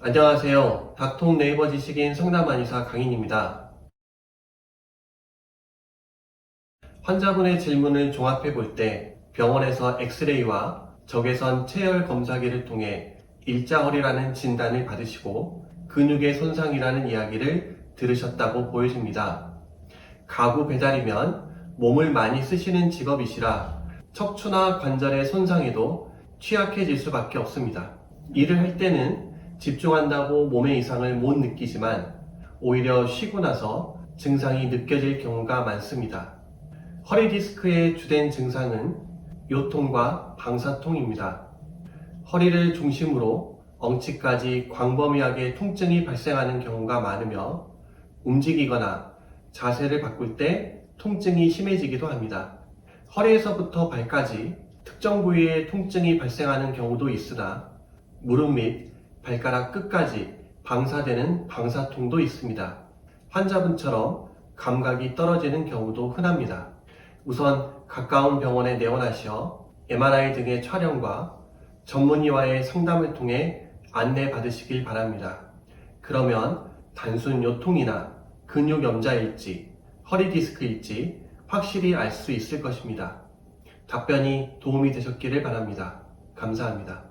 안녕하세요. 닥통 네이버 지식인 상담한의사 강인입니다. 환자분의 질문을 종합해 볼 때 병원에서 엑스레이와 적외선 체열 검사기를 통해 일자허리라는 진단을 받으시고 근육의 손상이라는 이야기를 들으셨다고 보여집니다. 가구 배달이면 몸을 많이 쓰시는 직업이시라 척추나 관절의 손상에도 취약해질 수밖에 없습니다. 일을 할 때는 집중한다고 몸의 이상을 못 느끼지만 오히려 쉬고 나서 증상이 느껴질 경우가 많습니다. 허리 디스크의 주된 증상은 요통과 방사통입니다. 허리를 중심으로 엉치까지 광범위하게 통증이 발생하는 경우가 많으며 움직이거나 자세를 바꿀 때 통증이 심해지기도 합니다. 허리에서부터 발까지 특정 부위에 통증이 발생하는 경우도 있으나 무릎 및 발가락 끝까지 방사되는 방사통도 있습니다. 환자분처럼 감각이 떨어지는 경우도 흔합니다. 우선 가까운 병원에 내원하시어 MRI 등의 촬영과 전문의와의 상담을 통해 안내 받으시길 바랍니다. 그러면 단순 요통이나 근육 염자일지, 허리 디스크일지 확실히 알 수 있을 것입니다. 답변이 도움이 되셨기를 바랍니다. 감사합니다.